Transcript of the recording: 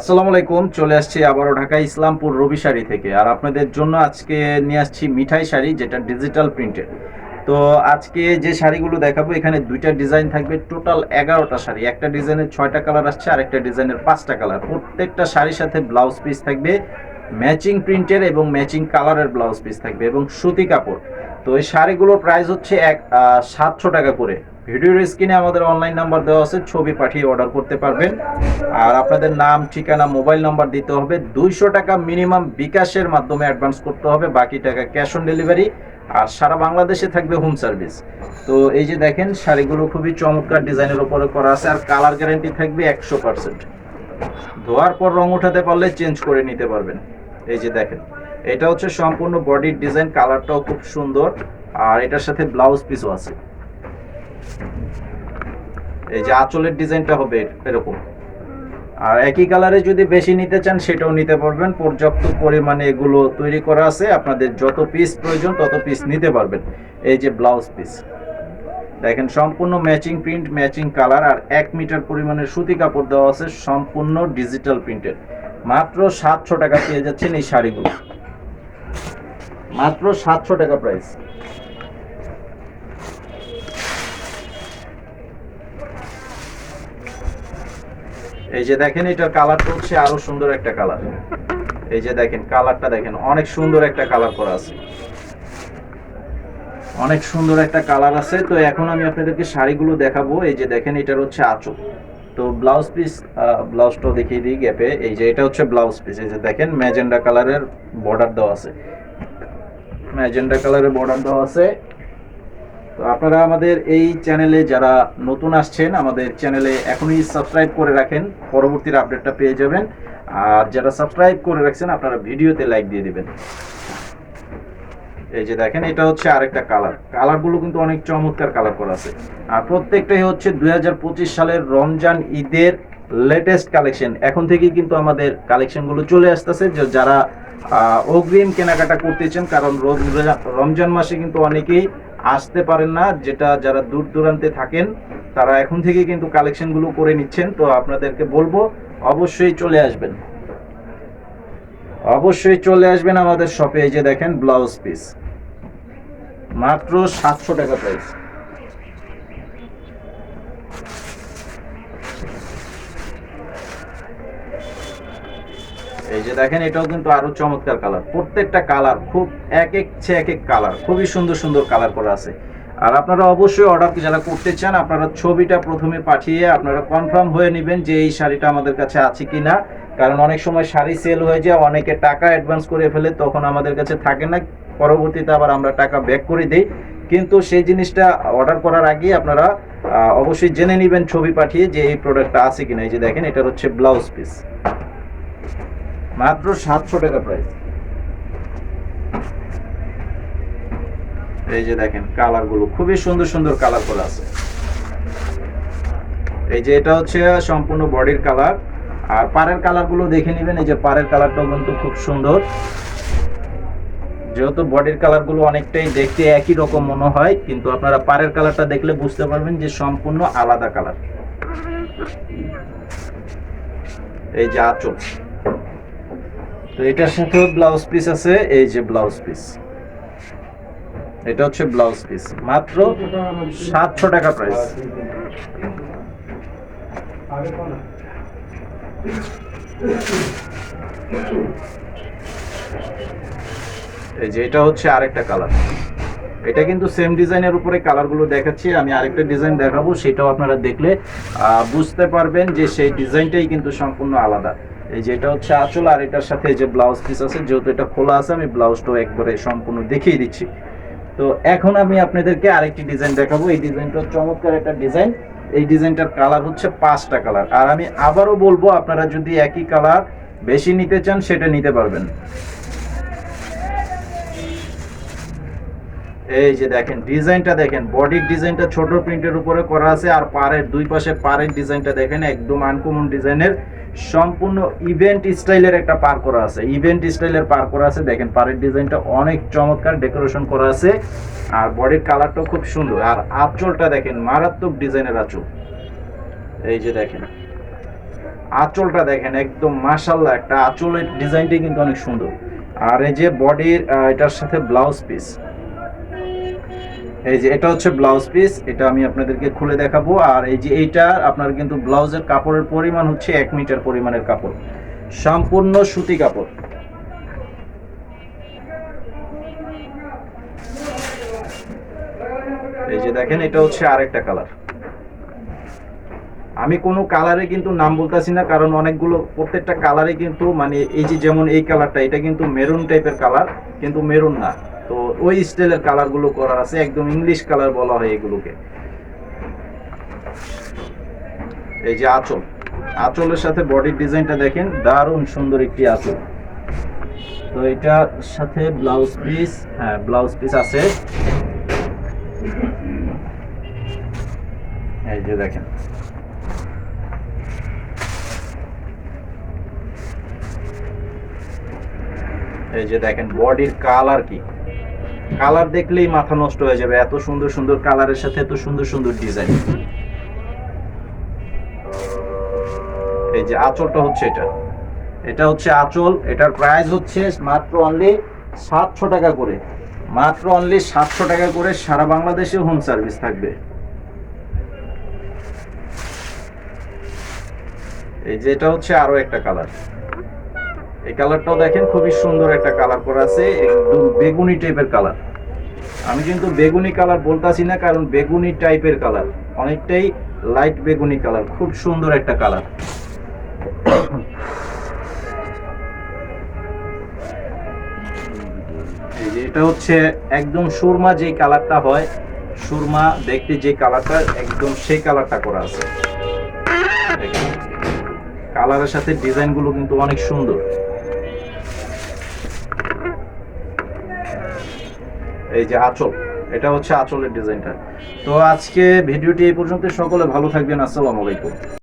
আসসালামু আলাইকুম, চলে আসছি আবারও ঢাকা ইসলামপুর রবি শাড়ি থেকে। আর আপনাদের জন্য আজকে নিয়ে আসছি মিঠাই শাড়ি, যেটা ডিজিটাল প্রিন্টের তো আজকে যে শাড়িগুলো দেখাবো, এখানে দুইটা ডিজাইন থাকবে, টোটাল এগারোটা শাড়ি। একটা ডিজাইনের ছয়টা কালার আসছে আর একটা ডিজাইনের পাঁচটা কালার। প্রত্যেকটা শাড়ির সাথে ব্লাউজ পিস থাকবে ম্যাচিং প্রিন্টের এবং ম্যাচিং কালারের ব্লাউজ পিস থাকবে এবং সুতি কাপড়। তো এই শাড়িগুলোর প্রাইস হচ্ছে এক সাতশো টাকা করে। ভিডিওর স্ক্রিনে আমাদের অনলাইন নাম্বার দেওয়া আছে, ছবি পাঠিয়ে অর্ডার করতে পারবেন। আর আপনাদের নাম, ঠিকানা মোবাইল নাম্বার দিতে হবে। দুইশো টাকা মিনিমাম বিকাশের মাধ্যমে অ্যাডভান্স করতে হবে, বাকি টাকা ক্যাশ অন ডেলিভারি আর সারা বাংলাদেশে থাকবে হোম সার্ভিস তো এই যে দেখেন, শাড়িগুলো খুবই চমৎকার ডিজাইনের উপরে করা আছে, আর কালার গ্যারান্টি থাকবে একশো পার্সেন্ট ধোয়ার পর রং উঠাতে পারলে চেঞ্জ করে নিতে পারবেন। এই যে দেখেন, এটা হচ্ছে সম্পূর্ণ বডির ডিজাইন কালারটাও খুব সুন্দর। আর এটার সাথে ব্লাউজ পিসও আছে। এই যে আঁচলের ডিজাইনটা হবে এরকম। আর একই কালারে যদি বেশি নিতে চান, সেটাও নিতে পারবেন। পর্যাপ্ত পরিমাণে এগুলো তৈরি করা আছে। আপনাদের যত পিস প্রয়োজন, তত পিস নিতে পারবেন। এই যে ব্লাউজ পিস দেখেন, সম্পূর্ণ ম্যাচিং প্রিন্ট ম্যাচিং কালার আর এক মিটার পরিমাণের সুতি কাপড় দেওয়া আছে, সম্পূর্ণ ডিজিটাল প্রিন্টের মাত্র সাতশো টাকা পেয়ে যাচ্ছেন এই শাড়িগুলো। মাত্র সাতশো টাকা প্রাইস এই যে দেখেন, এটার কালারটা হচ্ছে আরও সুন্দর একটা কালার এই যে দেখেন কালারটা দেখেন, অনেক সুন্দর একটা কালার করা আছে। অনেক সুন্দর একটা কালার আছে। তো এখন আমি আপনাদেরকে শাড়িগুলো দেখাবো। এই যে দেখেন, এটার হচ্ছে আঁচল। তো ব্লাউজ পিস ব্লাউজটাও দেখিয়ে দিই গ্যাপে এই যে এটা হচ্ছে ব্লাউজ পিস এই যে দেখেন ম্যাজেন্ডা কালারের বর্ডার দেওয়া আছে। ম্যাজেন্ডা কালারের বর্ডার দেওয়া আছে। তো আপনারা আমাদের এই চ্যানেলে যারা নতুন আসছেন, আমাদের চ্যানেলে এখনই সাবস্ক্রাইব করে রাখেন। পরবর্তীর আপডেটটা পেয়ে যাবেন। আর যারা সাবস্ক্রাইব করে রাখছেন, আপনারা ভিডিওতে লাইক দিয়ে দেবেন। এই যে দেখেন, এটা হচ্ছে আরেকটা কালার। কালারগুলো কিন্তু অনেক চমৎকার কালার করা আছে। আর প্রত্যেকটাই হচ্ছে দুই হাজার পঁচিশ সালের রমজান ঈদের লেটেস্ট কালেকশন এখন থেকেই কিন্তু আমাদের কালেকশনগুলো চলে আসতেছে। যারা অগ্রিম কেনাকাটা করতেছেন কারণ রমজান মাসে কিন্তু অনেকেই আসতে পারেন না, যেটা যারা দূর দূরান্তে থাকেন, তারা এখন থেকে কিন্তু কালেকশনগুলো করে নিচ্ছেন। তো আপনাদেরকে বলব, অবশ্যই চলে আসবেন। অবশ্যই চলে আসবেন আমাদের শপে এই যে দেখেন ব্লাউজ পিস মাত্র সাতশো টাকা প্রাইস এই যে দেখেন, এটাও কিন্তু আরও চমৎকার কালার প্রত্যেকটা কালার খুব এক এক চেয়ে এক এক কালার খুবই সুন্দর সুন্দর কালার করা আছে। আর আপনারা অবশ্যই অর্ডার যারা করতে চান, আপনারা ছবিটা প্রথমে পাঠিয়ে আপনারা কনফার্ম হয়ে নেবেন যে এই শাড়িটা আমাদের কাছে আছে কিনা। কারণ অনেক সময় শাড়ি সেল হয়ে যায়, অনেকে টাকা অ্যাডভান্স করে ফেলে, তখন আমাদের কাছে থাকে না। পরবর্তীতে আবার আমরা টাকা ব্যাক করে দিই। কিন্তু সেই জিনিসটা অর্ডার করার আগে আপনারা অবশ্যই জেনে নেবেন, ছবি পাঠিয়ে যে এই প্রোডাক্টটা আছে কিনা। এই যে দেখেন, এটার হচ্ছে ব্লাউজ পিস মাত্র সাতশো টাকা প্রাইস এই যে দেখেন কালারগুলো, খুবই সুন্দর সুন্দর কালার করা আছে। এই যে এটা হচ্ছে সম্পূর্ণ বডির কালার আর পাড়ের কালারগুলো দেখে নেবেন, এই যে পাড়ের কালারটাও কিন্তু খুব সুন্দর। যেহেতু বডির কালারগুলো অনেকটাই দেখতে একই রকম মনে হয়, কিন্তু আপনারা পাড়ের কালারটা দেখলে বুঝতে পারবেন যে সম্পূর্ণ আলাদা কালার এই যে আঁচল। এটার সাথেও ব্লাউজ পিস আছে, এই যে ব্লাউজ পিস এটা হচ্ছে ব্লাউজ পিস মাত্র সাতশো টাকা প্রাইস এই যে এটা হচ্ছে আরেকটা কালার এটা কিন্তু সেম ডিজাইনের উপরে কালারগুলো দেখাচ্ছি, আমি আরেকটা ডিজাইন দেখাবো, সেটাও আপনারা দেখলে বুঝতে পারবেন যে সেই ডিজাইনটাই কিন্তু সম্পূর্ণ আলাদা। এই যে এটা হচ্ছে আঁচল, আর এটার সাথে যে ব্লাউজ পিস আছে, যেহেতু এটা খোলা আছে, আমি ব্লাউজটাও একবারে সম্পূর্ণ দেখিয়ে দিচ্ছি। তো এখন আমি আপনাদেরকে আরেকটি ডিজাইন দেখাবো। এই ডিজাইনটা চমৎকার একটা ডিজাইন এই ডিজাইনটার কালার হচ্ছে পাঁচটা কালার আর আমি আবারও বলব, আপনারা যদি একই কালার বেশি নিতে চান, সেটা নিতে পারবেন। এই যে দেখেন, ডিজাইনটা দেখেন, বডির ডিজাইনটা ছোট প্রিন্টের উপরে করা আছে আর পাড়ের দুই পাশে পাড়ের ডিজাইনটা দেখেন, একদম আনকমন ডিজাইনের। সম্পূর্ণ ইভেন্ট স্টাইলের একটা পার করা আছে ইভেন্ট স্টাইলের পার করা আছে। দেখেন, পাড়ের ডিজাইনটা অনেক চমৎকার ডেকোরেশন করা আছে আর বডির কালারটাও খুব সুন্দর। আর আঁচলটা দেখেন, মারাত্মক ডিজাইনের আঁচল। এই যে দেখেন, আঁচলটা দেখেন, একদম মাশাল্লাহ একটা আঁচলের ডিজাইনটাই কিন্তু অনেক সুন্দর। আর এই যে বডির এটার সাথে ব্লাউজ পিস এই যে এটা হচ্ছে ব্লাউজ পিস, এটা আমি আপনাদেরকে খুলে দেখাবো। আর এই যে এইটা, আপনার কিন্তু ব্লাউজের কাপড়ের পরিমাণ হচ্ছে এক মিটার পরিমাণের কাপড়। সম্পূর্ণ সুতি কাপড়। এই যে দেখেন, এটা হচ্ছে আরেকটা কালার। আমি কোনো কালারে কিন্তু নাম বলতেছি না, কারণ অনেকগুলো, প্রত্যেকটা কালারে কিন্তু মানে এই যে যেমন এই কালারটা, এটা কিন্তু মেরুন টাইপের কালার, কিন্তু মেরুন না। তো ওই স্টাইলের কালারগুলো করা আছে, একদম ইংলিশ কালার বলা হয় এগুলোকে। এই যে আঁচল। আঁচলের সাথে বডির ডিজাইনটা দেখেন, দারুণ সুন্দর একটি আঁচল। তো এটার সাথে ব্লাউজ পিস হ্যাঁ ব্লাউজ পিস আছে। এই যে দেখেন। এই যে দেখেন বডির কালার কি? কালার দেখলেই মাথা নষ্ট হয়ে যাবে। এত সুন্দর সুন্দর কালারের সাথে এত সুন্দর সুন্দর ডিজাইন এই যে আঁচলটা হচ্ছে এটা। এটা হচ্ছে আঁচল। এটার প্রাইস হচ্ছে মাত্র অনলি সাতশো টাকা করে। মাত্র অনলি সাতশো টাকা করে সারা বাংলাদেশে হোম সার্ভিস থাকবে। এই যে এটা হচ্ছে আরও একটা কালার এই কালারটাও দেখেন, খুবই সুন্দর একটা কালার করা আছে, একদম বেগুনি টাইপের কালার। আমি কিন্তু বেগুনি কালার বলতাছি না, কারণ বেগুনি টাইপের কালার। অনেকটাই লাইট বেগুনি কালার, খুব সুন্দর একটা কালার। এটা হচ্ছে একদম সুরমা যে কালারটা হয়, সুরমা দেখতে যে কালারটা, একদম সেই কালারটা করা আছে। কালারের সাথে ডিজাইনগুলো কিন্তু অনেক সুন্দর। এই যে আঁচল, এটা হচ্ছে আঁচলের ডিজাইনটা। তো আজকে ভিডিওটি এই পর্যন্ত সকলে ভালো থাকবেন। আসসালামু আলাইকুম।